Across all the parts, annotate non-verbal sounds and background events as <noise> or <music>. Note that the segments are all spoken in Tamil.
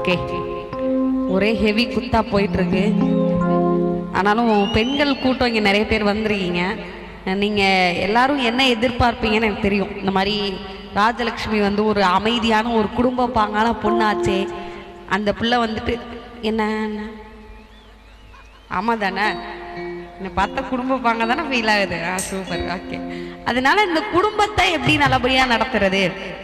ஓகே. ஒரே ஹெவி குத்தா போயிட்டு இருக்கு ஆனாலும் பெண்கள் கூட்டம் இங்கே நிறைய பேர் வந்திருக்கீங்க. நீங்கள் எல்லாரும் என்ன எதிர்பார்ப்பீங்கன்னு எனக்கு தெரியும். இந்த மாதிரி ராஜலக்ஷ்மி வந்து ஒரு அமைதியான ஒரு குடும்ப பாங்கான பொண்ணாச்சே. அந்த பிள்ளை வந்துட்டு என்ன? ஆமாம் தானே. என்னை பார்த்தா குடும்ப பாங்க தானே ஃபீல் ஆகுது. ஆ சூப்பர் ஓகே அதனால இந்த குடும்பத்தை எப்படி நல்லபடியாக நடத்துறது?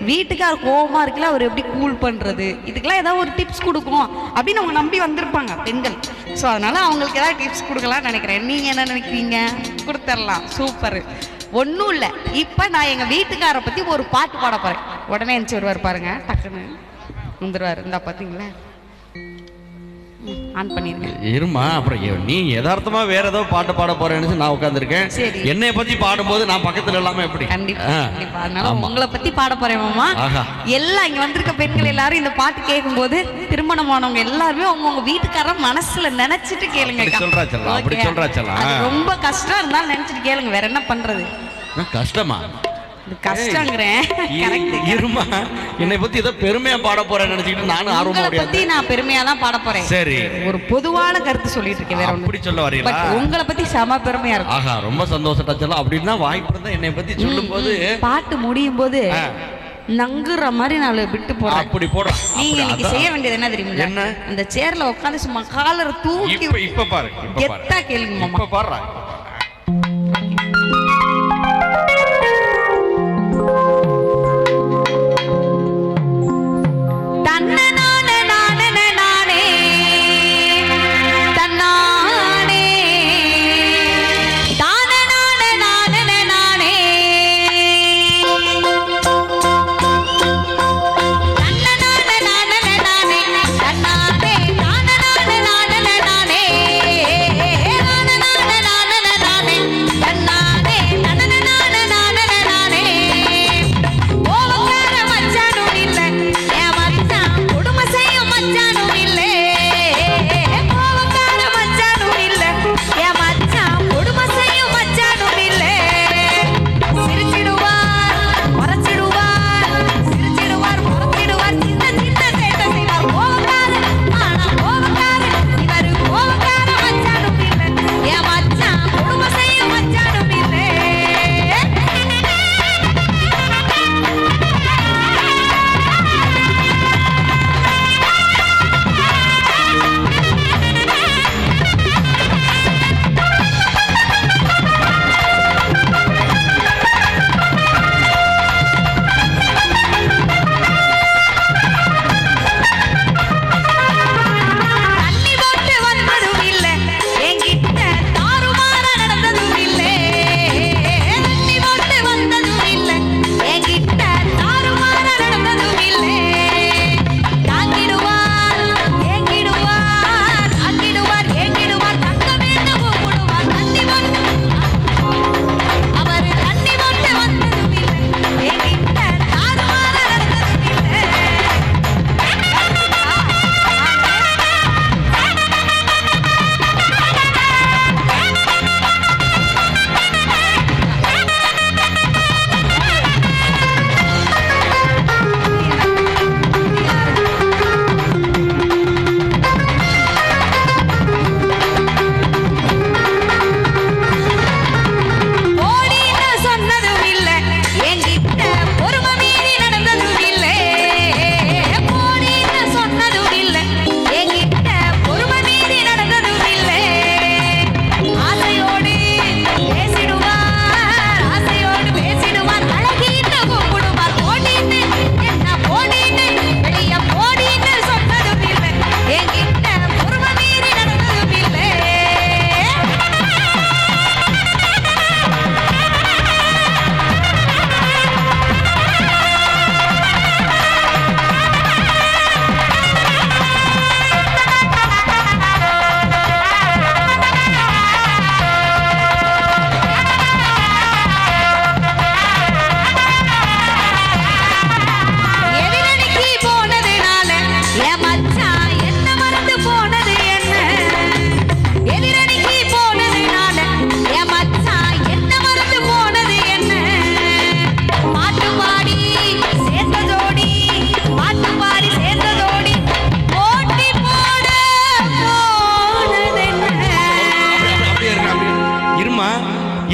வீட்டுக்கார் கோபமாக இருக்குல்ல அவர் எப்படி கூல் பண்ணுறது இதுக்கெல்லாம் ஏதாவது ஒரு டிப்ஸ் கொடுக்கும் அப்படின்னு அவங்க நம்பி வந்திருப்பாங்க பெண்கள். ஸோ அதனால அவங்களுக்கு ஏதாவது டிப்ஸ் கொடுக்கலாம்னு நினைக்கிறேன். நீங்கள் என்ன நினைக்கிறீங்க? கொடுத்துடலாம் சூப்பர் ஒன்றும் இல்லை. இப்போ நான் எங்கள் வீட்டுக்காரை பற்றி ஒரு பாட்டு பாட போகிறேன் உடனே எழுந்துச்சு வருவார் பாருங்க டக்குன்னு. வந்துடுவார் இந்தா பார்த்தீங்களா ஆன் பண்ணிருக்கேன் இருமா அப்புறம் நீ யதார்த்தமா வேற ஏதோ பாட்டு பாட போறேன்னு நான் உட்காந்துருக்கேன். என்னைய பத்தி பாடும்போது நான் பக்கத்துல இல்லாம எப்படி? கண்டிப்பா. உங்களை பத்தி பாட போறேன் மாமா. எல்லாம் இங்க வந்திருக்க பெண்கள் எல்லாரும் இந்த பாட்டு கேட்கும்போது திருமணமானவங்க எல்லாருமே அவங்கவுங்க வீட்டுக்கார மனசுல நினைச்சிட்டு கேளுங்க சொல்றா செல்லம், அப்படி. சொல்றா செல்லம். அது ரொம்ப கஷ்டம் இருந்தாலும் நினைச்சிட்டு கேளுங்க. வேற என்ன பண்றது? கஷ்டமா? கஷ்டங்கிறேன். <laughs> இருமா. என்னை பத்தி ஏதோ பெருமையா பாட போறேன்னு நினைச்சுக்கிட்டு நானும் ஆர்வமா பத்தி நான் பெருமையா தான் பாட போறேன். சரி. ஒரு பொதுவான கருத்து சொல்லிட்டு இருக்கேன் வேற அப்படி ஒண்ணு சொல்ல வரீங்களா? பட் உங்களை பத்தி செம பெருமையா இருக்கும். ஆஹா ரொம்ப சந்தோஷம் டச்சலாம் அப்படின்னா வாய்ப்பு இருந்தா என்னை பத்தி சொல்லும் போது பாட்டு முடியும் போது. நங்குற மாதிரி நான் விட்டு போறேன். அப்படி போடுறேன் நீங்க இன்னைக்கு செய்ய. வேண்டியது என்ன தெரியுமா? என்ன? அந்த சேர்ல உட்காந்து சும்மா காலரை தூக்கி இப்ப பாரு இப்ப பாரு. கெத்தா கேளுங்க இப்ப பாடுறா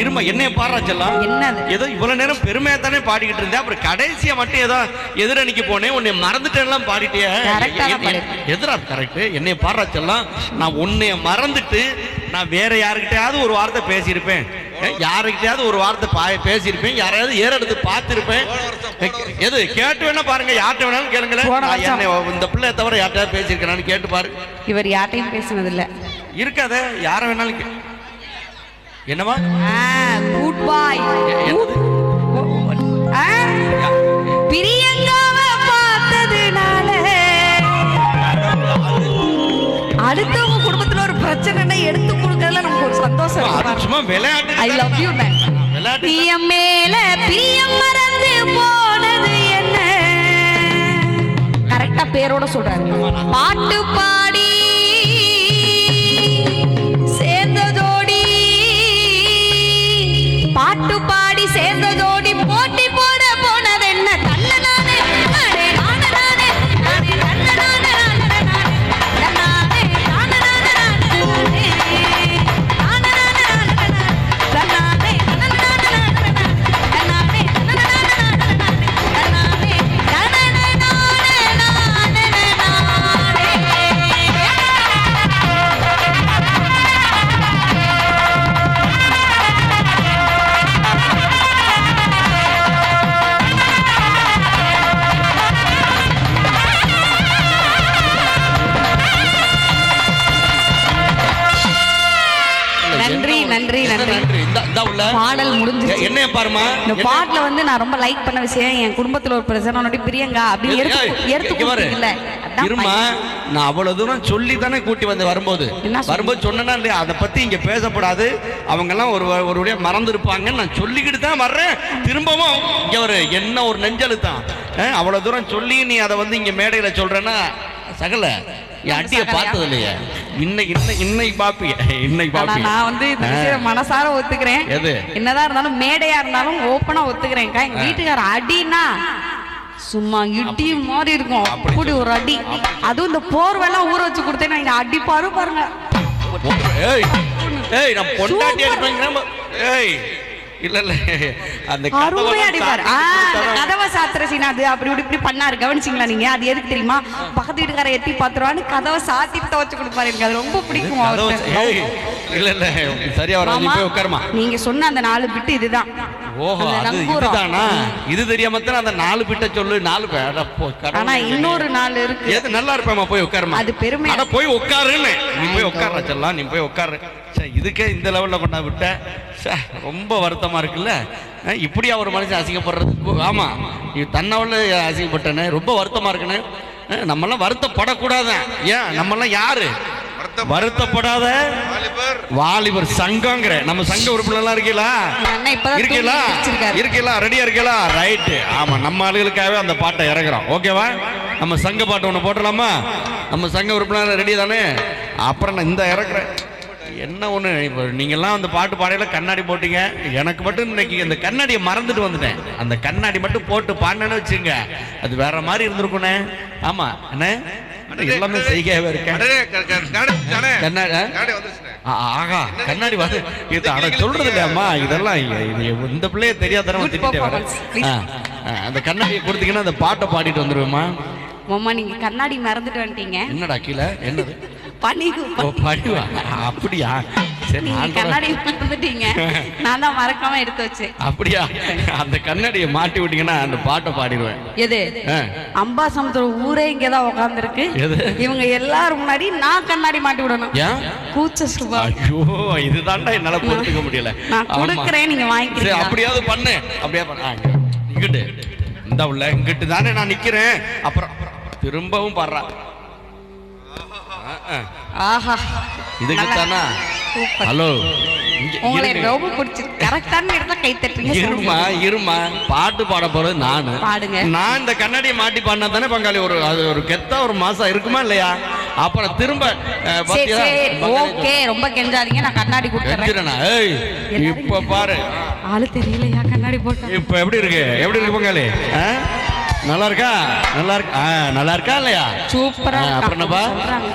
என்னைய பாடுறா செல்லம் என்னது? ஏதோ இவ்வளவு நேரம் பெருமையா தானே பாடிக்கிட்டு இருந்தேன். அப்புறம் கடைசியா மட்டும் ஏதோ எதிரணிக்கு போனேன். உன்னை மறந்துட்டேன்லாம் பாடிருக்கேன். எதிரா கரெக்ட் என்னைய பாடுறா செல்லம் நான் உன்னைய மறந்துட்டு நான் வேற யாருக்கிட்டயாவது ஒரு வார்த்தை பேசியிருப்பேன். யாருக்கிட்டயாவது ஒரு வார்த்தை பா- பேசியிருப்பேன். யாரையாவது ஏறெடுத்து பார்த்திருப்பேன். எது கேட்டு வேணா பாருங்க. யார்கிட்ட வேணாலும் கேளுங்களேன். இந்த பிள்ளைய தவிர யார்கிட்டயாவது பேசியிருக்கேனான்னு கேட்டு பாரு. இவர் யார்ட்டையும் பேசினது இல்ல இருக்காத. யார வேணாலும் கே- என்னவா பாய்? பிரியங்காவ பார்த்ததுனால அடுத்தவங்க குடும்பத்துல ஒரு பிரச்சனைனா எடுத்து கொடுக்கறதுல நமக்கு ஒரு சந்தோஷம். சும்மா விளையாட்டு. ஐ லவ் யூ பிரியம் மேல பிரியம் மறந்து போனது என்ன? கரெக்டா பேரோட சொல்றாரு. பாட்டு பாடி பாடல் முடிஞ்சிருச்சு. என்னைய பாருமா இந்த பாட்டுல வந்து நான் ரொம்ப லைக் பண்ண விஷயம் என் குடும்பத்துல ஒரு பிரச்சனை உன்னோட பிரியங்கா அப்படின்னு எடுத்து அதான் இருமா நான் அவ்வளவு தூரம் சொல்லி தானே கூட்டி வந்து வரும்போது. என்ன? வரும்போது சொன்னா அதை பத்தி இங்க பேசப்படாது. அவங்க எல்லாம் ஒரு ஒரு வழியா மறந்து இருப்பாங்கன்னு நான் சொல்லிக்கிட்டு தான் வர்றேன். திரும்பவும் இங்க ஒரு என்ன ஒரு நெஞ்சலுத்தான் அஹ், அவ்வளவு தூரம் சொல்லி நீ அதை வந்து இங்க மேடையில சொல்றேன்னா சகல. அடியை? பார்த்தது இல்லையே? இன்னைக்கு இன்னைக்கு பாப்பிய இன்னைக்கு பாப்பிய. நான் வந்து இந்த விஷயம் மனசார ஒத்துக்கிறேன். எது? என்னதான் இருந்தாலும் மேடையா இருந்தாலும் ஓப்பனா ஒத்துக்கிறேன்க்கா. எங்க வீட்டுக்கார அடினா சும்மா இடி மாதிரி இருக்கும். அப்படி ஒரு அடி. அதுவும் இந்த போர்வெல்லாம் ஊற வச்சு கொடுத்தேன் நான் அடி பாரு பாருங்க ஏய் ஏய் நான் பொண்டாட்டி ஏய் இல்ல இல்ல. அந்த அருமையா அடிப்பாரு. கதவை சாத்துற சீன் அது அப்படி இப்படி இப்படி பண்ணாரு. கவனிச்சிங்களா நீங்க? அது எதுக்கு தெரியுமா? பக்கத்து வீட்டுக்கார எட்டி பாத்துருவான்னு கதவை சாத்தி துவச்சு கொடுப்பாரு. எனக்கு அது ரொம்ப பிடிக்கும் இல்ல இல்ல. சரியா வராது. நீ போய் உட்காருமா. நீங்க சொன்ன அந்த நாலு பிட்டு இதுதான். ஓஹோ அது. இதுதானா? இது தெரியாம தான் அந்த நாலு பிட்ட சொல்லு. நாலு. ஆனா இன்னொரு நாள் இருக்கு. எது நல்லா இருப்பேமா போய் உட்காருமா. அது பெருமை. போய் உட்காருன்னு. நீ போய் உட்கார செல்லாம் நீ போய் உட்காரு. சே, இதுக்கே இந்த லெவல்ல கொண்டா விட்ட சே, ரொம்ப வருத்தமா இருக்குல்ல? இப்படியா ஒரு மனுஷன் அசிங்கப்படுறது? ஓ, ஆமா. நீ தன்னவள அசிங்கப்பட்டனே ரொம்ப வருத்தமா இருக்குன்னு அஹ், நம்மெல்லாம் வருத்தப்படக்கூடாதான் ஏன்? நம்மெல்லாம் யாரு? வருத்தப்படாத வாலிபர். சங்கங்கிற. நம்ம சங்க உறுப்பினர்லாம் இருக்கீங்களா? இருக்கீங்களா. இருக்கீங்களா? ரெடியா இருக்கீங்களா? ரைட்டு ஆமா நம்ம ஆளுகளுக்காகவே அந்த பாட்டை இறக்குறோம். ஓகேவா நம்ம சங்க பாட்டு ஒன்று போட்டலாமா நம்ம சங்க உறுப்பினர் ரெடி தானே? அப்புறம் நான் இந்த இறக்குறேன். என்ன ஒன்று இப்போ நீங்கள்லாம் அந்த பாட்டு பாடையில கண்ணாடி போட்டீங்க. எனக்கு மட்டும் இன்னைக்கு அந்த கண்ணாடியை மறந்துட்டு வந்துட்டேன். அந்த கண்ணாடி மட்டும் போட்டு பாடினேன்னு வச்சுங்க அது வேற மாதிரி இருந்திருக்குண்ணே ஆமா. என்ன எல்லாமே செய்கையாவே இருக்கேன். ஆகா. கண்ணாடி வந்து இது அட சொல்றது இல்லையாம்மா இதெல்லாம் இந்த பிள்ளைய. ஆ, ஆ, அந்த கண்ணாடியை கொடுத்தீங்கன்னா அந்த பாட்டை பாடிட்டு வந்துருவேம்மா. மாமா நீங்க கண்ணாடி மறந்துட்டு வந்துட்டீங்க. என்னடா கீழே? என்னது? பனி ஓ படிவா அப்படியா? சரி நான் கண்ணாடி மறந்துட்டீங்க நான் தான் மறக்காம எடுத்து வச்சேன். அப்படியா? அந்த கண்ணாடியை மாட்டி விட்டீங்கன்னா அந்த பாட்டை பாடிடுவேன். எது. அம்பாசமுத்திரம் ஊரே இங்கதான் உட்காந்துருக்கு எது? இவங்க எல்லாரும் முன்னாடி நான் கண்ணாடி மாட்டி விடணும். கூச்ச சுபா ஐயோ இதுதான்டா என்னால பொறுத்துக்க முடியல. நான். கொடுக்கறேன் நீங்க சரி வாங்கிக்கிறீங்களா? அப்படியாவது பண்ணு. அப்படியே பண்ணு. இங்க. இங்கிட்டு. இந்த உள்ள இங்கிட்டு தானே நான் நிக்கிறேன். அப்புறம் திரும்பவும் பாடுறா. ஆஹா. இதுக்கு தானா. ஹலோ. உங்களை. ரொம்ப பிடிச்சி கரெக்டான இடத்துல கை தட்டுறீங்க இருமா இருமா. பாட்டு பாட போறது நானு. பாடுங்க. நான் இந்த கண்ணாடியை மாட்டி பாடினா தானே பங்காளி ஒரு அது ஒரு கெத்தா ஒரு மாசம் இருக்குமா இல்லையா? அப்புறம் திரும்ப ஓகே ரொம்ப கெஞ்சாதீங்க. நான் கண்ணாடி கொடுத்துறேன்? ஏய் இப்ப பாரு. ஆளு தெரியலையா? கண்ணாடி போட்டேன் இப்ப எப்படி இருக்கு? எப்படி இருக்கு பங்காளி? ஆ? நல்லா இருக்கா நல்லா இருக்கா ஆ, நல்லா இருக்கா இல்லையா சூப்பரா. அப்புறம் என்னப்பா சொல்றாங்க.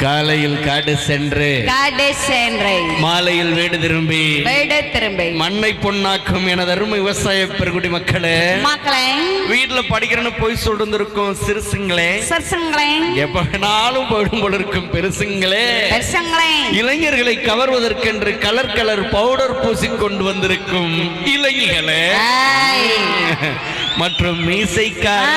காலையில் காடு சென்று காடே சென்றை மாலையில் வீடு திரும்பி வீடு திரும்பி மண்ணை பொன்னாக்கும் எனது அருமை விவசாய பெருகுடி மக்களே. மக்களே. வீட்டுல படிக்கிறேன்னு போய் சொல்லிட்டு இருக்கும் சிறுசுங்களே. சர்சங்களே எப்ப வேணாலும் போயிடும் போல இருக்கும் பெருசுங்களே. பெருசங்களே. இளைஞர்களை கவர்வதற்கென்று கலர் கலர் பவுடர் பூசி கொண்டு வந்திருக்கும் இளைஞர்களே. <laughs> மற்றும் மீசைக்கார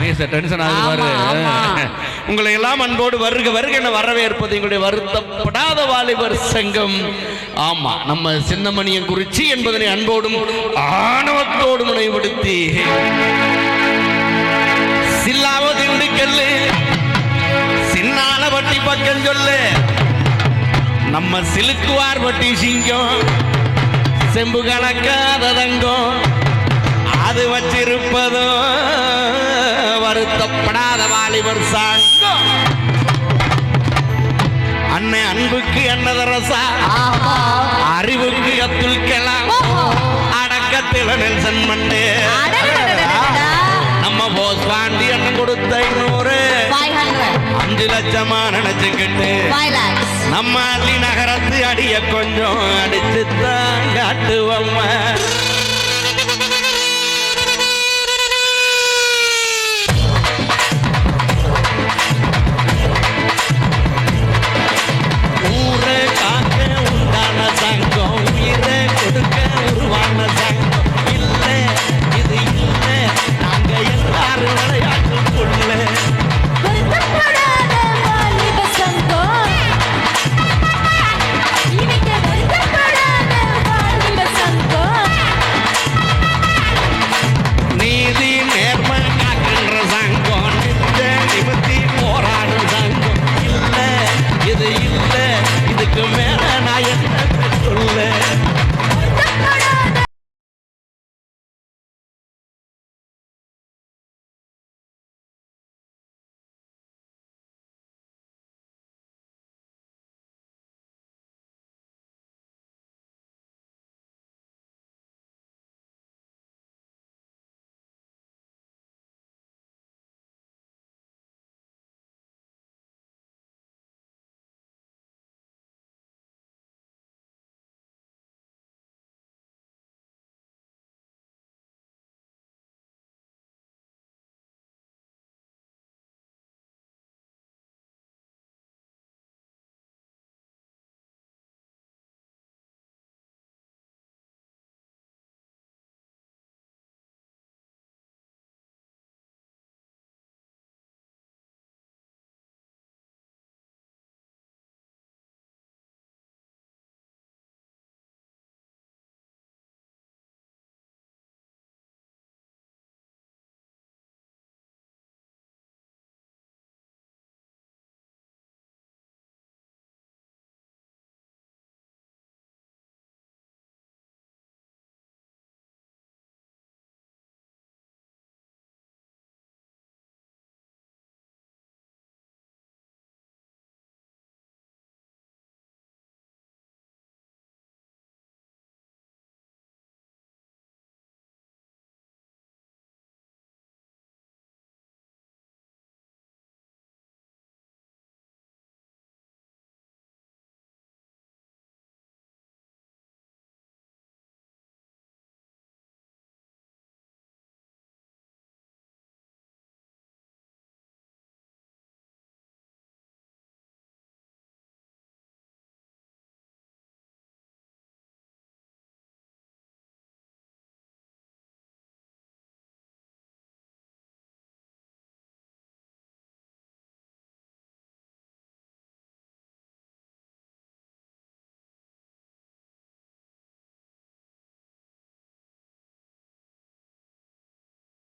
மீசை டென்ஷன் ஆகுது பாரு. உங்களை எல்லாம் அன்போடு வருக வருக என வரவேற்பது எங்களுடைய வருத்தப்படாத வாலிபர் சங்கம். ஆமா நம்ம சின்னமணியன் குறிச்சி என்பதனை அன்போடும் ஆணவத்தோடும் நினைவுபடுத்தி. சில்லாவ திண்டுக்கல்லு சின்னால வட்டி பக்கம் சொல்லு. நம்ம சிலுக்குவார் வட்டி சிங்கம் செம்பு கணக்காத தங்கம் அது வச்சிருப்பதோ வருத்தப்படாத வாலிபர் சாங்கம் அன்னை அன்புக்கு அன்னதரசா. அறிவுக்கு அப்துல் கலாம். அடக்கத்தில் நெல்சன் மண்டே. நம்ம போஸ் பாண்டி அண்ணன் கொடுத்த இன்னொரு 500. அஞ்சு லட்சமா நினைச்சுக்கிட்டு 5 lakhs. நம்ம அள்ளி நகரத்து அடிய கொஞ்சம் அடிச்சு தான் காட்டுவோம்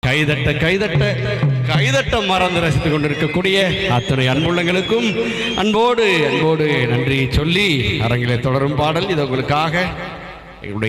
கைதட்ட கைதட்ட கைதட்ட மறந்து ரசித்துக் கொண்டிருக்கக்கூடிய அத்தனை அன்புள்ளங்களுக்கும் அன்போடு அன்போடு நன்றி சொல்லி அரங்கிலே தொடரும் பாடல். இது உங்களுக்காக. எங்களுடைய